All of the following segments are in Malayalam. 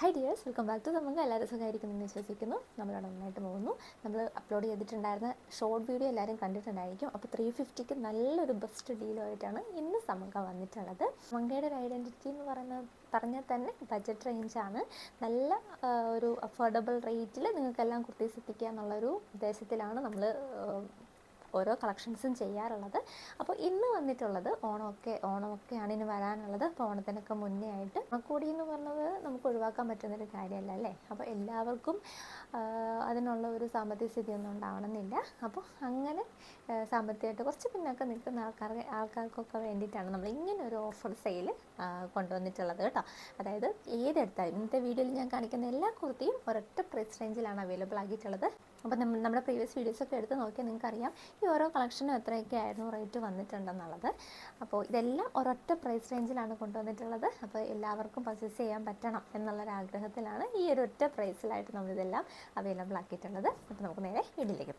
Hi dears welcome back to നമുക്ക് എല്ലാവരും സുഖമായിരിക്കുമെന്ന് വിശ്വസിക്കുന്നു. നമ്മളവിടെ നന്നായിട്ട് പോകുന്നു. നമ്മൾ അപ്ലോഡ് ചെയ്തിട്ടുണ്ടായിരുന്ന ഷോർട്ട് വീഡിയോ എല്ലാവരും കണ്ടിട്ടുണ്ടായിരിക്കും. അപ്പോൾ ത്രീ ഫിഫ്റ്റിക്ക് നല്ലൊരു ബെസ്റ്റ് ഡീലുമായിട്ടാണ് ഇന്ന് സമക വന്നിട്ടുള്ളത്. മങ്കയുടെ ഒരു ഐഡന്റിറ്റി എന്ന് പറയുന്ന പറഞ്ഞാൽ തന്നെ ബഡ്ജറ്റ് റേഞ്ചാണ് നല്ല ഒരു അഫോർഡബിൾ റേറ്റിൽ നിങ്ങൾക്കെല്ലാം കുർത്തീസ് എത്തിക്കുക എന്നുള്ളൊരു ഉദ്ദേശത്തിലാണ് നമ്മൾ ഓരോ കളക്ഷൻസും ചെയ്യാറുള്ളത്. അപ്പോൾ ഇന്ന് വന്നിട്ടുള്ളത് ഓണമൊക്കെ ഓണമൊക്കെയാണ് ഇനി വരാനുള്ളത്. അപ്പോൾ ഓണത്തിനൊക്കെ മുന്നേ ആയിട്ട് ഓണക്കോടി എന്ന് പറഞ്ഞത് നമുക്ക് ഒഴിവാക്കാൻ പറ്റുന്നൊരു കാര്യമല്ല അല്ലേ? അപ്പോൾ എല്ലാവർക്കും അതിനുള്ള ഒരു സാമ്പത്തിക സ്ഥിതിയൊന്നും ഉണ്ടാവണമെന്നില്ല. അപ്പോൾ അങ്ങനെ സാമ്പത്തികമായിട്ട് കുറച്ച് പിന്നൊക്കെ നിൽക്കുന്ന ആൾക്കാർ ആൾക്കാർക്കൊക്കെ വേണ്ടിയിട്ടാണ് നമ്മൾ ഇങ്ങനെ ഒരു ഓഫർ സെയിൽ കൊണ്ടുവന്നിട്ടുള്ളത് കേട്ടോ. അതായത് ഏതെടുത്താലും ഇന്നത്തെ വീഡിയോയിൽ ഞാൻ കാണിക്കുന്ന എല്ലാ കുർത്തിയും ഒരൊറ്റ പ്രൈസ് റേഞ്ചിലാണ് അവൈലബിൾ ആക്കിയിട്ടുള്ളത്. അപ്പോൾ നമ്മൾ നമ്മുടെ പ്രീവിയസ് വീഡിയോസൊക്കെ എടുത്ത് നോക്കിയാൽ നിങ്ങൾക്കറിയാം. ഈ ഓരോ കളക്ഷനും എത്രയൊക്കെ ആയിരുന്നു റേറ്റ് വന്നിട്ടുണ്ടെന്നുള്ളത്. അപ്പോൾ ഇതെല്ലാം ഒരൊറ്റ പ്രൈസ് റേഞ്ചിലാണ് കൊണ്ടുവന്നിട്ടുള്ളത്. അപ്പോൾ എല്ലാവർക്കും പർച്ചേസ് ചെയ്യാൻ പറ്റണം എന്നുള്ളൊരാഗ്രഹത്തിലാണ് ഈ ഒരു ഒറ്റ പ്രൈസിലായിട്ട് നമ്മളിതെല്ലാം അവൈലബിൾ ആക്കിയിട്ടുള്ളത്. അപ്പോൾ നമുക്ക് നേരെ വീട്ടിലേക്ക്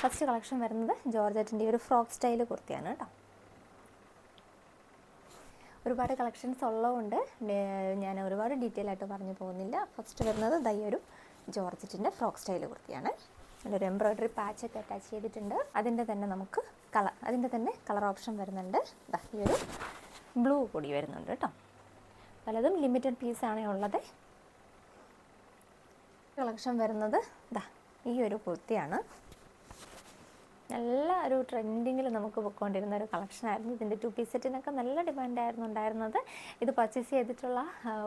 ഫസ്റ്റ് കളക്ഷൻ വരുന്നത് ജോർജറ്റിന്റെ ഒരു ഫ്രോക്ക് സ്റ്റൈൽ കുർത്തിയാണ് കേട്ടോ. ഒരുപാട് കളക്ഷൻസ് ഉള്ളതുകൊണ്ട് ഞാൻ ഒരുപാട് ഡീറ്റെയിൽ ആയിട്ട് പറഞ്ഞു പോകുന്നില്ല. ഫസ്റ്റ് വരുന്നത് ദൈ ഒരു ജോർജറ്റിന്റെ ഫ്രോക്ക് സ്റ്റൈൽ കുർത്തിയാണ്. അതിലൊരു എംബ്രോയ്ഡറി പാച്ചൊക്കെ അറ്റാച്ച് ചെയ്തിട്ടുണ്ട്. അതിന്റെ തന്നെ നമുക്ക് കളർ അതിന്റെ തന്നെ കളർ ഓപ്ഷൻ വരുന്നുണ്ട്. ഈ ഒരു ബ്ലൂ കൂടി വരുന്നുണ്ട് കേട്ടോ. പലതും ലിമിറ്റഡ് പീസ് പീസാണ് ഉള്ളത്. കളക്ഷൻ വരുന്നത് ദാ ഈ ഒരു കുർത്തിയാണ്. നല്ല ഒരു ട്രെൻഡിങ്ങിൽ നമുക്ക് പൊയ്ക്കൊണ്ടിരുന്ന ഒരു കളക്ഷനായിരുന്നു ഇതിന്റെ ടു പീസ് സെറ്റിനൊക്കെ നല്ല ഡിമാൻഡായിരുന്നു ഉണ്ടായിരുന്നത്. ഇത് പർച്ചേസ് ചെയ്തിട്ടുള്ള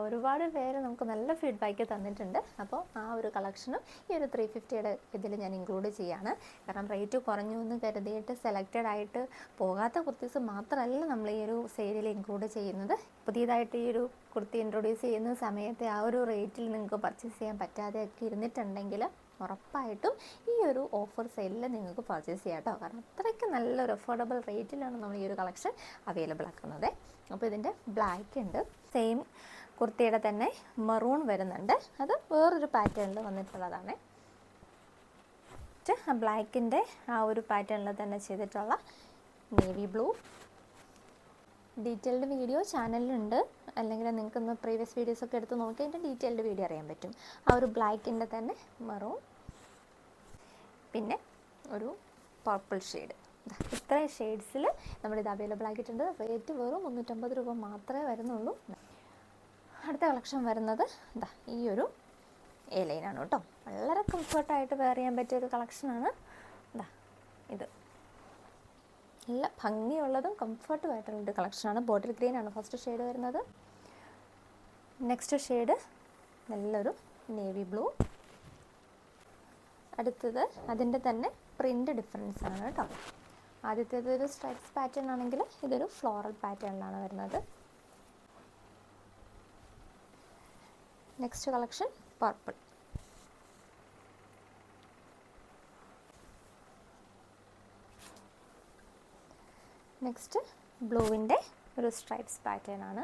ഒരുപാട് പേര് നമുക്ക് നല്ല ഫീഡ്ബാക്ക് തന്നിട്ടുണ്ട്. അപ്പോൾ ആ ഒരു കളക്ഷനും ഈ ഒരു ത്രീ ഫിഫ്റ്റിയുടെ ഇതിൽ ഞാൻ ഇൻക്ലൂഡ് ചെയ്യാണ്. കാരണം റേറ്റ് കുറഞ്ഞു എന്ന് കരുതിയിട്ട് സെലക്റ്റഡ് ആയിട്ട് പോകാത്ത കുർത്തീസ് മാത്രമല്ല നമ്മൾ ഈ ഒരു സെയിലിൽ ഇൻക്ലൂഡ് ചെയ്യുന്നത്. പുതിയതായിട്ട് ഈ ഒരു കുർത്തി ഇൻട്രൊഡ്യൂസ് ചെയ്യുന്ന സമയത്ത് ആ ഒരു റേറ്റിൽ നിങ്ങൾക്ക് പർച്ചേസ് ചെയ്യാൻ പറ്റാതെയൊക്കെ ഇരുന്നിട്ടുണ്ടെങ്കിൽ ഉറപ്പായിട്ടും ഈ ഒരു ഓഫർ സെയിലിൽ നിങ്ങൾക്ക് പർച്ചേസ് ചെയ്യാം കേട്ടോ കാരണം അത്രയ്ക്ക് നല്ലൊരു അഫോർഡബിൾ റേറ്റിലാണ് നമ്മൾ ഈ ഒരു കളക്ഷൻ അവൈലബിൾ ആക്കുന്നത്. അപ്പോൾ ഇതിന്റെ ബ്ലാക്ക് ഉണ്ട്. സെയിം കുർത്തിയുടെ തന്നെ മറൂൺ വരുന്നുണ്ട്. അത് വേറൊരു പാറ്റേണിൽ വന്നിട്ടുള്ളതാണ്. ബ്ലാക്കിന്റെ ആ ഒരു പാറ്റേണിൽ തന്നെ ചെയ്തിട്ടുള്ള നേവി ബ്ലൂ ഡീറ്റെയിൽഡ് വീഡിയോ ചാനലിലുണ്ട്. അല്ലെങ്കിൽ നിങ്ങൾക്കൊന്ന് പ്രീവിയസ് വീഡിയോസ് ഒക്കെ എടുത്ത് നോക്കി അതിന്റെ ഡീറ്റെയിൽഡ് വീഡിയോ അറിയാൻ പറ്റും. ആ ഒരു ബ്ലാക്കിന്റെ തന്നെ മെറൂൺ പിന്നെ ഒരു പർപ്പിൾ ഷെയ്ഡ് ഇത്രയും ഷെയ്ഡ്സിൽ നമ്മളിത് അവൈലബിൾ ആക്കിയിട്ടുണ്ട്. റേറ്റ് വെറും മുന്നൂറ്റമ്പത് രൂപ മാത്രമേ വരുന്നുള്ളൂ. അടുത്ത കളക്ഷൻ വരുന്നത് ഇതാ ഈ ഒരു എ കേട്ടോ. വളരെ കംഫർട്ടായിട്ട് വെയർ ചെയ്യാൻ പറ്റിയ ഒരു കളക്ഷനാണ് ഇതാ ഇത്. നല്ല ഭംഗിയുള്ളതും കംഫർട്ടും ഒരു കളക്ഷനാണ് ബോട്ടിൽ ഗ്രീൻ ആണ് ഫസ്റ്റ് ഷെയ്ഡ് വരുന്നത്. നെക്സ്റ്റ് ഷെയ്ഡ് നല്ലൊരു നേവി ബ്ലൂ അടുത്തത് അതിന്റെ തന്നെ പ്രിന്റ് ഡിഫറൻസ് ആണ് കേട്ടോ. ആദ്യത്തേത് ഒരു സ്ട്രൈപ്സ് പാറ്റേൺ ആണെങ്കിൽ ഇതൊരു ഫ്ലോറൽ പാറ്റേണിലാണ് വരുന്നത്. നെക്സ്റ്റ് കളക്ഷൻ പർപ്പിൾ നെക്സ്റ്റ് ബ്ലൂവിന്റെ ഒരു സ്ട്രൈപ്സ് പാറ്റേൺ ആണ്.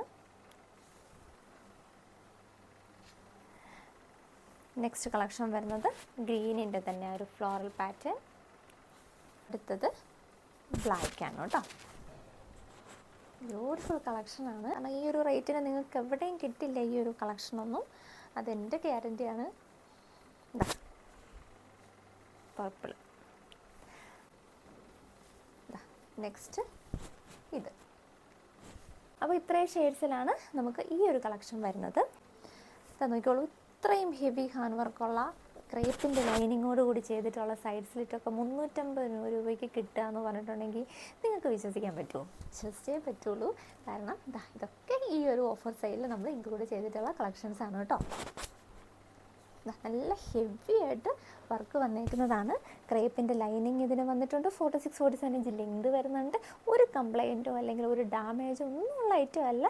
നെക്സ്റ്റ് കളക്ഷൻ വരുന്നത് ഗ്രീനിന്റെ തന്നെ ഒരു ഫ്ലോറൽ പാറ്റേൺ അടുത്തത് ബ്ലാക്ക് ആണ് കേട്ടോ. ബ്യൂട്ടിഫുൾ കളക്ഷനാണ് കാരണം ഈ ഒരു റേറ്റിന് നിങ്ങൾക്ക് എവിടെയും കിട്ടില്ല ഈ ഒരു കളക്ഷനൊന്നും അതെന്റെ ഗ്യാരന്റിയാണ് പർപ്പിൾ നെക്സ്റ്റ് ഇത്. അപ്പോൾ ഇത്രയും ഷെയ്ഡ്സിലാണ് നമുക്ക് ഈ ഒരു കളക്ഷൻ വരുന്നത്. നോക്കിക്കോളൂ ഇത്രയും ഹെവി ഹാൻഡ് വർക്കുള്ള ക്രേപ്പിന്റെ ലൈനിങ്ങോട് കൂടി ചെയ്തിട്ടുള്ള സൈഡ് സ്ലിറ്റൊക്കെ മുന്നൂറ്റമ്പത് രൂപയ്ക്ക് കിട്ടുക എന്ന് പറഞ്ഞിട്ടുണ്ടെങ്കിൽ നിങ്ങൾക്ക് വിശ്വസിക്കാൻ പറ്റുമോ? വിശ്വസിച്ചേ പറ്റുള്ളൂ. കാരണം ഇതൊക്കെ ഈ ഒരു ഓഫർ സൈഡിൽ നമ്മൾ ഇൻക്ലൂഡ് ചെയ്തിട്ടുള്ള കളക്ഷൻസ് ആണ് കേട്ടോ. നല്ല ഹെവി ആയിട്ട് വർക്ക് വന്നേക്കുന്നതാണ്. ക്രേപ്പിന്റെ ലൈനിങ് ഇതിന് വന്നിട്ടുണ്ട്. Forty six forty seven inch length വരുന്നുണ്ട്. ഒരു കംപ്ലൈന്റോ അല്ലെങ്കിൽ ഒരു ഡാമേജോ ഒന്നുമുള്ള ഐറ്റം അല്ല.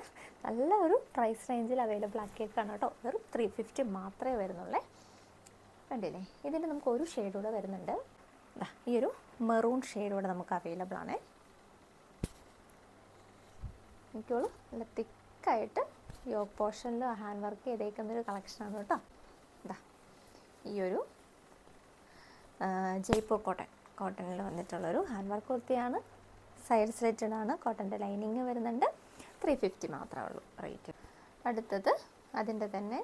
നല്ല ഒരു പ്രൈസ് റേഞ്ചിൽ അവൈലബിൾ ആക്കിയേക്കാണ് കേട്ടോ. വെറും ത്രീ ഫിഫ്റ്റി മാത്രമേ വരുന്നുള്ളേ. കണ്ടില്ലേ? ഇതിന്റെ നമുക്ക് ഒരു ഷെയ്ഡ് കൂടെ വരുന്നുണ്ട്. ഈ ഒരു മെറൂൺ ഷെയ്ഡ് കൂടെ നമുക്ക് അവൈലബിൾ ആണ്. എനിക്കോളൂ നല്ല തിക്കായിട്ട് യോഗ പോർഷനിൽ ഹാൻഡ് വർക്ക് ചെയ്തേക്കുന്ന ഒരു കളക്ഷനാണ് കേട്ടോ. ഈ ഒരു ജയ്പോ ജയ്പൂർ കോട്ടൺ കോട്ടണിൽ വന്നിട്ടുള്ളൊരു ഹാൻഡ് വർക്ക് കുർത്തിയാണ്. സൈഡ് സ്ലിറ്റഡ് ആണ്. കോട്ടന്റെ ലൈനിങ് വരുന്നുണ്ട്. ത്രീ ഫിഫ്റ്റി മാത്രമേ ഉള്ളൂ റേറ്റ് അടുത്തത് അതിന്റെ തന്നെ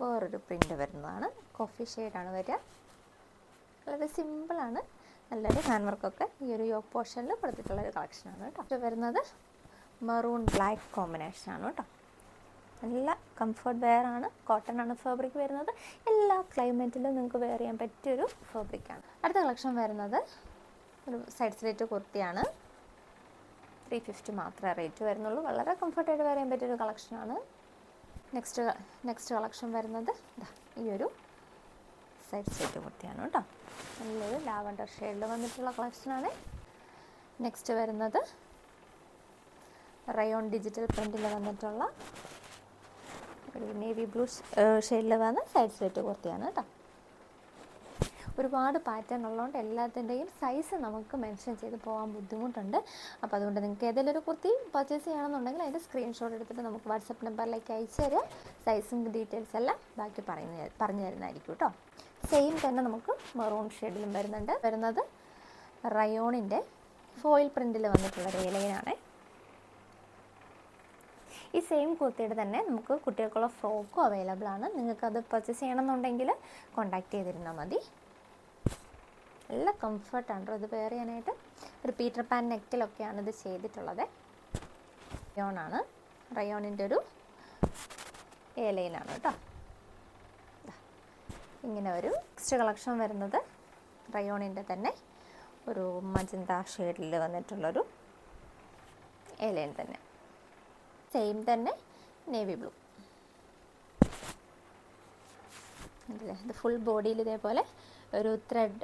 വേറൊരു പ്രിന്റ് വരുന്നതാണ്. കോഫി ഷെയ്ഡാണ് വരിക. വളരെ സിമ്പിളാണ് നല്ലൊരു ഹാൻഡ് വർക്കൊക്കെ ഈ ഒരു യോക്ക് പോർഷനിൽ കൊടുത്തിട്ടുള്ള ഒരു കളക്ഷനാണ് കേട്ടോ. ഇത് വരുന്നത് മറൂൺ ബ്ലാക്ക് കോമ്പിനേഷനാണ് കേട്ടോ. നല്ല കംഫർട്ട് വെയർ ആണ്. കോട്ടൺ ആണ് ഫാബ്രിക് വരുന്നത്. എല്ലാ ക്ലൈമറ്റിലും നിങ്ങൾക്ക് വെയർ ചെയ്യാൻ പറ്റിയൊരു ഫാബ്രിക്കാണ് അടുത്ത കളക്ഷൻ വരുന്നത് ഒരു സൈഡ് സ്ലേറ്റ് കുർത്തിയാണ്. ത്രീ ഫിഫ്റ്റി മാത്രമേ റേറ്റ് വരുന്നുള്ളൂ. വളരെ കംഫർട്ടായിട്ട് വെയർ ചെയ്യാൻ പറ്റിയൊരു കളക്ഷനാണ് നെക്സ്റ്റ് നെക്സ്റ്റ് കളക്ഷൻ വരുന്നത് ഈ ഒരു സൈഡ് സ്ലേറ്റ് കുർത്തിയാണ് കേട്ടോ. നല്ലൊരു ലാവണ്ടർ ഷെയ്ഡിൽ വന്നിട്ടുള്ള കളക്ഷനാണ് നെക്സ്റ്റ് വരുന്നത് റയോൺ ഡിജിറ്റൽ പ്രിന്റിൽ വന്നിട്ടുള്ള ഒരു നേവി ബ്ലൂ ഷെയ്ഡിൽ വന്ന് സൈഡ് സ്ലിറ്റ് കുർത്തിയാണ് കേട്ടോ ഒരുപാട് പാറ്റേൺ ഉള്ളതുകൊണ്ട് എല്ലാത്തിന്റെയും സൈസ് നമുക്ക് മെൻഷൻ ചെയ്ത് പോകാൻ ബുദ്ധിമുട്ടുണ്ട്. അപ്പോൾ അതുകൊണ്ട് നിങ്ങൾക്ക് ഏതെങ്കിലും ഒരു കുർത്തി പർച്ചേസ് ചെയ്യണമെന്നുണ്ടെങ്കിൽ അതിന്റെ സ്ക്രീൻഷോട്ട് എടുത്തിട്ട് നമുക്ക് വാട്സപ്പ് നമ്പറിലേക്ക് അയച്ചു തരിക സൈസും ഡീറ്റെയിൽസ് എല്ലാം ബാക്കി പറയുന്ന പറഞ്ഞു തരുന്നതായിരിക്കും കേട്ടോ സെയിം തന്നെ നമുക്ക് മെറൂൺ ഷെയ്ഡിലും വരുന്നുണ്ട്. വരുന്നത് റയോണിന്റെ ഫോയിൽ പ്രിന്റിൽ വന്നിട്ടുള്ള ഒരു ഈ സെയിം കുർത്തിയുടെ തന്നെ നമുക്ക് കുട്ടികൾക്കുള്ള ഫ്രോക്കും അവൈലബിൾ ആണ്. നിങ്ങൾക്കത് പർച്ചേസ് ചെയ്യണമെന്നുണ്ടെങ്കിൽ കോണ്ടാക്ട് ചെയ്തിരുന്നാൽ മതി. നല്ല കംഫർട്ടാണ് ഇത് വെയർ ചെയ്യാനായിട്ട് ഒരു പീറ്റർ പാൻ നെക്കിലൊക്കെയാണ് ഇത് ചെയ്തിട്ടുള്ളത്. റയോണാണ് റയോണിന്റെ ഒരു ഏലയിലാണ് കേട്ടോ. ഇങ്ങനെ ഒരു നെക്സ്റ്റ് കളക്ഷൻ വരുന്നത് റയോണിന്റെ തന്നെ ഒരു മജന്ത ഷെയ്ഡിൽ വന്നിട്ടുള്ളൊരു ഏലയിൽ തന്നെ. സെയിം തന്നെ നേവി ബ്ലൂ ഇത് ഫുൾ ബോഡിയിൽ ഇതേപോലെ ഒരു ത്രെഡ്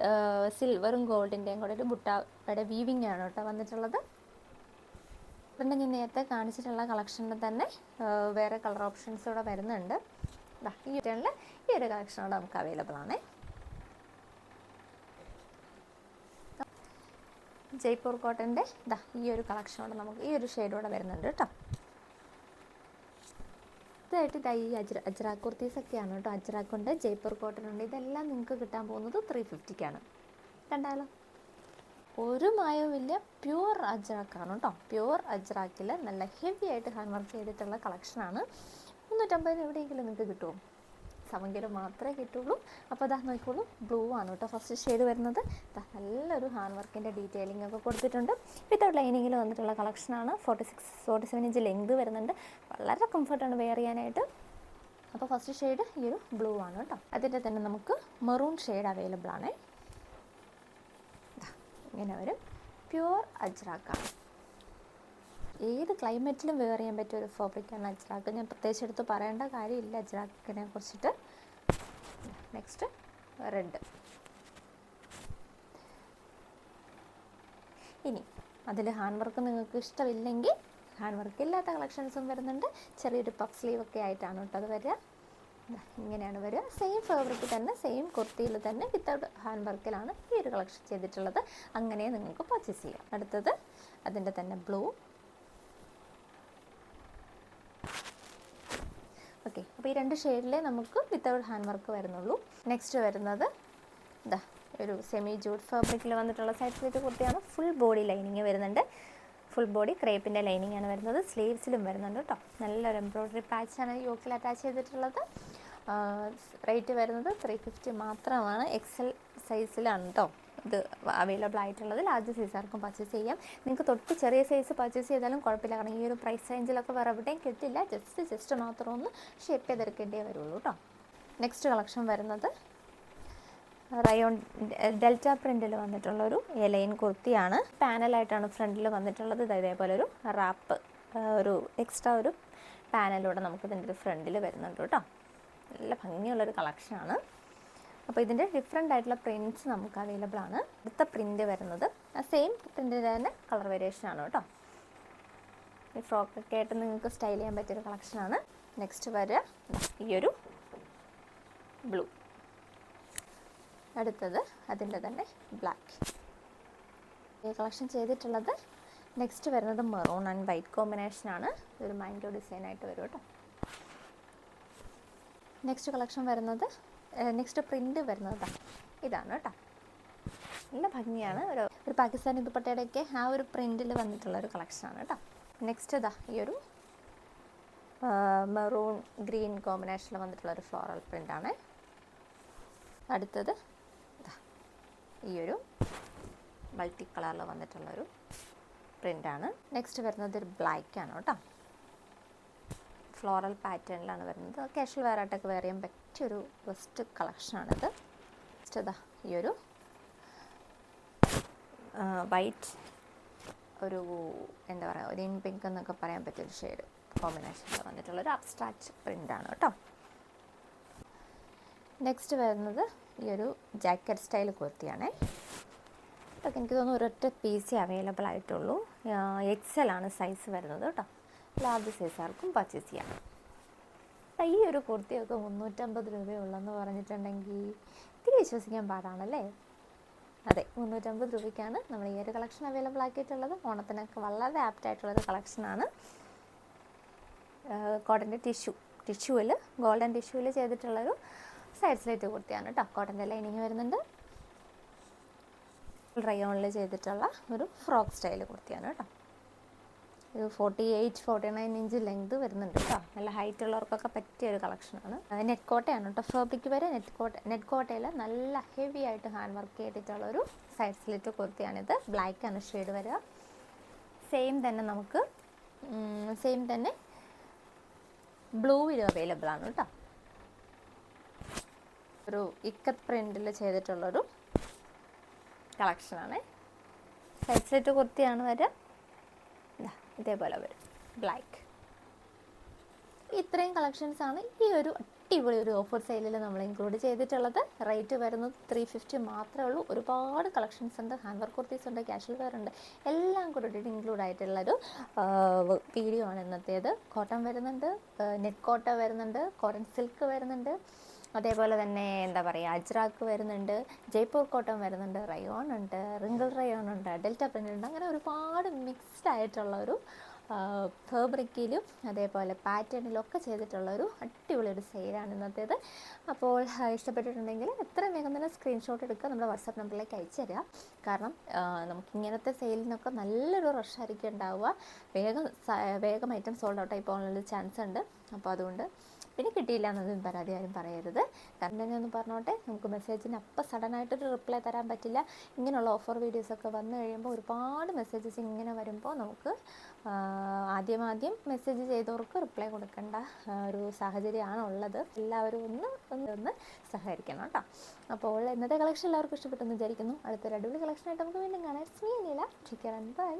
സിൽവറും ഗോൾഡിന്റെയും കൂടെ ഒരു ബുട്ടയുടെ വീവിങ് ആണ് കേട്ടോ വന്നിട്ടുള്ളത്. പിന്നെ ഞാൻ നേരത്തെ കാണിച്ചിട്ടുള്ള കളക്ഷനിൽ തന്നെ വേറെ കളർ ഓപ്ഷൻസ് ഇവിടെ വരുന്നുണ്ട്. ഈ ടേണിൽ ഈ ഒരു കളക്ഷൻ ഇവിടെ നമുക്ക് അവൈലബിൾ ആണ്. ജയ്പൂർ കോട്ടന്റെ ഈ ഒരു കളക്ഷൻ കൂടെ നമുക്ക് ഈ ഒരു ഷെയ്ഡ് കൂടെ വരുന്നുണ്ട് കേട്ടോ. ഇതായിട്ട് ഇതാ ഈ അജ്ര അജ്രാക്ക് കുർത്തീസൊക്കെയാണ് കേട്ടോ. അജ്രാക്കുണ്ട് ജയ്പൂർ കോട്ടൺ ഉണ്ട് ഇതെല്ലാം നിങ്ങൾക്ക് കിട്ടാൻ പോകുന്നത് ത്രീ ഫിഫ്റ്റിക്കാണ് കണ്ടാലോ? ഒരു മായവുമില്ല പ്യുവർ അജ്രാക്കാണ് കേട്ടോ. പ്യുവർ അജ്രാക്കിൽ നല്ല ഹെവി ആയിട്ട് ഹാൻഡ് വർക്ക് ചെയ്തിട്ടുള്ള കളക്ഷനാണ് മുന്നൂറ്റമ്പതിന് എവിടെയെങ്കിലും നിങ്ങൾക്ക് കിട്ടുമോ സമങ്കിൽ മാത്രമേ കിട്ടുള്ളൂ. അപ്പോൾ അതാ നോക്കിക്കോളൂ ബ്ലൂ ആണ് കേട്ടോ ഫസ്റ്റ് ഷെയ്ഡ് വരുന്നത്. നല്ലൊരു ഹാൻഡ് വർക്കിന്റെ ഡീറ്റെയിലിംഗ് ഒക്കെ കൊടുത്തിട്ടുണ്ട്. വിത്തൗട്ട് ലൈനിങ്ങിൽ വന്നിട്ടുള്ള കളക്ഷനാണ് forty six forty seven inch length വരുന്നുണ്ട്. വളരെ കംഫർട്ടാണ് വെയർ ചെയ്യാനായിട്ട്. അപ്പോൾ ഫസ്റ്റ് ഷെയ്ഡ് ഈ ഒരു ബ്ലൂ ആണ് കേട്ടോ. അതിന്റെ തന്നെ നമുക്ക് മെറൂൺ ഷെയ്ഡ് അവൈലബിൾ ആണ്. ഇങ്ങനെ വരും പ്യുവർ അജ്രാക്കാണ് ഏത് ക്ലൈമറ്റിലും വെയർ ചെയ്യാൻ പറ്റിയ ഒരു ഫാബ്രിക്കാണ് അജ്രാക്ക് ഞാൻ പ്രത്യേകിച്ച് എടുത്ത് പറയേണ്ട കാര്യമില്ല അജ്രാക്കിനെ കുറിച്ചിട്ട്. നെക്സ്റ്റ് റെഡ് ഇനി അതിൽ ഹാൻഡ് വർക്ക് നിങ്ങൾക്ക് ഇഷ്ടമില്ലെങ്കിൽ ഹാൻഡ് വർക്ക് ഇല്ലാത്ത കളക്ഷൻസും വരുന്നുണ്ട്. ചെറിയൊരു പഫ് സ്ലീവ് ഒക്കെ ആയിട്ടാണ് കേട്ടോ അത് വരിക. ഇങ്ങനെയാണ് വരിക. സെയിം ഫാബ്രിക് തന്നെ സെയിം കുർത്തിയിൽ തന്നെ വിത്തൗട്ട് ഹാൻഡ് വർക്കിലാണ് ഈ ഒരു കളക്ഷൻ ചെയ്തിട്ടുള്ളത്. അങ്ങനെ നിങ്ങൾക്ക് പർച്ചേസ് ചെയ്യാം. അടുത്തത് അതിന്റെ തന്നെ ബ്ലൂ ഓക്കെ അപ്പോൾ ഈ രണ്ട് ഷെയ്ഡിലേ നമുക്ക് വിത്തൗട്ട് ഹാൻഡ് വർക്ക് വരുന്നുള്ളൂ. നെക്സ്റ്റ് വരുന്നത് ഇതാ ഒരു സെമി ജൂട്ട് ഫാബ്രിക്കിൽ വന്നിട്ടുള്ള സൈഡ് സ്ലീറ്റ് കുർത്തിയാണ്. ഫുൾ ബോഡി ലൈനിങ് വരുന്നുണ്ട്. ഫുൾ ബോഡി ക്രേപ്പിന്റെ ലൈനിങ് ആണ് വരുന്നത്. സ്ലീവ്സിലും വരുന്നുണ്ട് കേട്ടോ നല്ലൊരു എംബ്രോയ്ഡറി പാച്ചാണ് യോക്കിൽ അറ്റാച്ച് ചെയ്തിട്ടുള്ളത്. റേറ്റ് വരുന്നത് ത്രീ ഫിഫ്റ്റി മാത്രമാണ്. എക്സൽ സൈസിലാണ് കേട്ടോ ഇത് അവൈലബിൾ ആയിട്ടുള്ളത് ലാർജ് സൈസാർക്കും പർച്ചേസ് ചെയ്യാം. നിങ്ങൾക്ക് തൊട്ട് ചെറിയ സൈസ് പർച്ചേസ് ചെയ്താലും കുഴപ്പമില്ല. കാരണം ഈ ഒരു പ്രൈസ് റേഞ്ചിലൊക്കെ വേറെ എവിടെയും കിട്ടില്ല. ജസ്റ്റ് ജസ്റ്റ് മാത്രം ഒന്ന് ഷേപ്പ് ചെയ്തെടുക്കേണ്ടേ വരുള്ളൂ കേട്ടോ നെക്സ്റ്റ് കളക്ഷൻ വരുന്നത് റയോൺ ഡെൽറ്റ പ്രിന്റിൽ വന്നിട്ടുള്ള ഒരു എലൈൻ കുർത്തിയാണ്. പാനലായിട്ടാണ് ഫ്രണ്ടിൽ വന്നിട്ടുള്ളത്. ഇത് ഇതേപോലെ ഒരു റാപ്പ് ഒരു എക്സ്ട്രാ ഒരു പാനലൂടെ നമുക്ക് ഇതിന്റെ ഒരു ഫ്രണ്ടിൽ വരുന്നുണ്ട് കേട്ടോ നല്ല ഭംഗിയുള്ളൊരു കളക്ഷനാണ് അപ്പോൾ ഇതിന്റെ ഡിഫറെന്റ് ആയിട്ടുള്ള പ്രിന്റ്സ് നമുക്ക് അവൈലബിൾ ആണ്. അടുത്ത പ്രിന്റ് വരുന്നത് സെയിം പ്രിന്റിന്റെ തന്നെ കളർ വേരിയേഷൻ ആണ് കേട്ടോ. ഈ ഫ്രോക്കൊക്കെ ആയിട്ട് നിങ്ങൾക്ക് സ്റ്റൈൽ ചെയ്യാൻ പറ്റിയൊരു കളക്ഷനാണ് നെക്സ്റ്റ് വരിക ഈ ഒരു ബ്ലൂ അടുത്തത് അതിന്റെ തന്നെ ബ്ലാക്ക് ഈ കളക്ഷൻ ചെയ്തിട്ടുള്ളത് നെക്സ്റ്റ് വരുന്നത് മെറൂൺ ആൻഡ് വൈറ്റ് കോമ്പിനേഷനാണ് ഇതൊരു മാംഗോ ഡിസൈൻ ആയിട്ട് വരും കേട്ടോ. നെക്സ്റ്റ് കളക്ഷൻ വരുന്നത് നെക്സ്റ്റ് പ്രിന്റ് വരുന്നതാണ് ഇതാണ് കേട്ടോ. നല്ല ഭംഗിയാണ്. ഒരു ഒരു പാകിസ്ഥാനി ദുപ്പട്ടയുടെയൊക്കെ ആ ഒരു പ്രിന്റിൽ വന്നിട്ടുള്ള ഒരു കളക്ഷനാണ് കേട്ടോ. നെക്സ്റ്റ് ഇതാ ഈ ഒരു മെറൂൺ ഗ്രീൻ കോമ്പിനേഷനിൽ വന്നിട്ടുള്ള ഒരു ഫ്ലോറൽ പ്രിന്റാണ് അടുത്തത് ഈ ഒരു മൾട്ടി കളറിൽ വന്നിട്ടുള്ളൊരു പ്രിന്റാണ് നെക്സ്റ്റ് വരുന്നത് ഒരു ബ്ലാക്ക് ആണ് കേട്ടോ. ഫ്ലോറൽ പാറ്റേണിലാണ് വരുന്നത്. കാഷ്വൽ വെയർ ആയിട്ടൊക്കെ ചെയ്യാൻ പറ്റിയൊരു ബെസ്റ്റ് കളക്ഷനാണിത്. നെക്സ്റ്റ് ഇതാ ഈ ഒരു വൈറ്റ് ഒരു എന്താ പറയുക ഒരു ഇൻ പിങ്ക് എന്നൊക്കെ പറയാൻ പറ്റിയൊരു ഷെയ്ഡ് കോമ്പിനേഷനിൽ ഒരു അബ്സ്ട്രാക്ട് പ്രിന്റാണ് കേട്ടോ. നെക്സ്റ്റ് വരുന്നത് ഈ ഒരു ജാക്കറ്റ് സ്റ്റൈൽ കുർത്തിയാണേ ഇതൊക്കെ എനിക്ക് തോന്നുന്നു ഒരൊറ്റ പീസേ അവൈലബിൾ ആയിട്ടുള്ളൂ. എക്സൽ ആണ് സൈസ് വരുന്നത് കേട്ടോ. ലാർജ് സൈസ് ആർക്കും പർച്ചേസ് ചെയ്യാം. ഈ ഒരു കുർത്തിയൊക്കെ മുന്നൂറ്റമ്പത് രൂപയുള്ളെന്ന് പറഞ്ഞിട്ടുണ്ടെങ്കിൽ ഇത്തിരി വിശ്വസിക്കാൻ പാടാണല്ലേ? അതെ മുന്നൂറ്റമ്പത് രൂപയ്ക്കാണ് നമ്മൾ ഈ ഒരു കളക്ഷൻ അവൈലബിൾ ആക്കിയിട്ടുള്ളത്. ഓണത്തിനൊക്കെ വളരെ ആപ്റ്റ് ആയിട്ടുള്ളൊരു കളക്ഷനാണ് കോട്ടന്റെ ടിഷ്യു ടിഷ്യൂവിൽ ഗോൾഡൻ ടിഷ്യൂവിൽ ചെയ്തിട്ടുള്ളൊരു സൈഡ് സ്ലേറ്റ് കുർത്തിയാണ് കേട്ടോ കോട്ടന്റെ ലൈനിങ് വരുന്നുണ്ട്. റയോണിൽ ചെയ്തിട്ടുള്ള ഒരു ഫ്രോക്ക് സ്റ്റൈൽ കുർത്തിയാണ് കേട്ടോ ഒരു forty eight forty nine inch length വരുന്നുണ്ട് കേട്ടോ നല്ല ഹൈറ്റ് ഉള്ളവർക്കൊക്കെ പറ്റിയ ഒരു കളക്ഷനാണ് നെറ്റ് കോട്ടയാണ് കേട്ടോ ഫാബ്രിക് വരെ നെറ്റ് കോട്ട നെറ്റ് കോട്ടയിൽ നല്ല ഹെവി ആയിട്ട് ഹാൻഡ് വർക്ക് ചെയ്തിട്ടുള്ള ഒരു സൈഡ് സ്ലിറ്റ് കുർത്തിയാണിത്. ബ്ലാക്ക് ആണ് ഷെയ്ഡ് വരിക. സെയിം തന്നെ നമുക്ക് സെയിം തന്നെ ബ്ലൂവിലും അവൈലബിൾ ആണ് കേട്ടോ ഒരു ഇക്കത്ത് പ്രിന്റിൽ ചെയ്തിട്ടുള്ളൊരു കളക്ഷനാണ് സൈഡ് സ്ലിറ്റ് കുർത്തിയാണ് വരിക. ഇതേപോലെ വരും. ബ്ലാക്ക് ഇത്രയും കളക്ഷൻസ് ആണ് ഈ ഒരു അടിപൊളി ഒരു ഓഫർ സെയിലിൽ നമ്മൾ ഇൻക്ലൂഡ് ചെയ്തിട്ടുള്ളത്. റേറ്റ് വരുന്നത് ത്രീ ഫിഫ്റ്റി മാത്രമേ ഉള്ളൂ. ഒരുപാട് കളക്ഷൻസ് ഉണ്ട്. ഹാൻഡ് വർക്ക് കുർത്തീസ് ഉണ്ട് ക്യാഷ്വൽ വെയർ ഉണ്ട്. എല്ലാം കൂടി ഇൻക്ലൂഡ് ആയിട്ടുള്ളൊരു വീഡിയോ ആണ് ഇന്നത്തേത്. കോട്ടൺ വരുന്നുണ്ട് നെറ്റ് കോട്ട വരുന്നുണ്ട് കോട്ടൺ സിൽക്ക് വരുന്നുണ്ട്. അതേപോലെ തന്നെ എന്താ പറയുക അജ്രാക്ക് വരുന്നുണ്ട് ജയ്പൂർ കോട്ടം വരുന്നുണ്ട് റയോൺ ഉണ്ട് റിങ്കിൾ റയോൺ ഉണ്ട് ഡെൽറ്റ പ്രിന്റ് ഉണ്ട് അങ്ങനെ ഒരുപാട് മിക്സ്ഡ് ആയിട്ടുള്ള ഒരു ഫേബ്രിക്കിലും അതേപോലെ പാറ്റേണിലും ഒക്കെ ചെയ്തിട്ടുള്ള ഒരു അടിപൊളി ഒരു സെയിലാണ് ഇന്നത്തേത്. അപ്പോൾ ഇഷ്ടപ്പെട്ടിട്ടുണ്ടെങ്കിൽ എത്രയും വേഗം തന്നെ സ്ക്രീൻഷോട്ട് എടുക്കുക നമ്മുടെ വാട്സാപ്പ് നമ്പറിലേക്ക് അയച്ചു കാരണം നമുക്ക് ഇങ്ങനത്തെ സെയിലിനൊക്കെ നല്ലൊരു റഷായിരിക്കും ഉണ്ടാവുക. വേഗം വേഗം ഐറ്റംസ് സോൾഡ് ഔട്ടായി പോകാനുള്ളൊരു പോകാനുള്ള ചാൻസ് ഉണ്ട്. അപ്പോൾ അതുകൊണ്ട് പിന്നെ കിട്ടിയില്ല എന്നതും പരാതി ആരും പറയരുത്. കാരണം തന്നെ ഒന്ന് പറഞ്ഞോട്ടെ നമുക്ക് മെസ്സേജിന് അപ്പം സഡനായിട്ടൊരു റിപ്ലൈ തരാൻ പറ്റില്ല. ഇങ്ങനെയുള്ള ഓഫർ വീഡിയോസൊക്കെ വന്നു കഴിയുമ്പോൾ ഒരുപാട് മെസ്സേജസ് ഇങ്ങനെ വരുമ്പോൾ നമുക്ക് ആദ്യമാദ്യം ആദ്യം ആദ്യം മെസ്സേജ് ചെയ്തവർക്ക് റിപ്ലൈ കൊടുക്കേണ്ട ഒരു സാഹചര്യമാണ് ഉള്ളത് എല്ലാവരും ഒന്ന് ഒന്ന് സഹകരിക്കണം കേട്ടോ. അപ്പോൾ ഇന്നത്തെ കളക്ഷൻ എല്ലാവർക്കും ഇഷ്ടപ്പെട്ടെന്ന് വിചാരിക്കുന്നു. അടുത്തൊരു അടിപൊളി കളക്ഷനായിട്ട് നമുക്ക് വീണ്ടും കാണാം. സ്മീ അനില ബൈ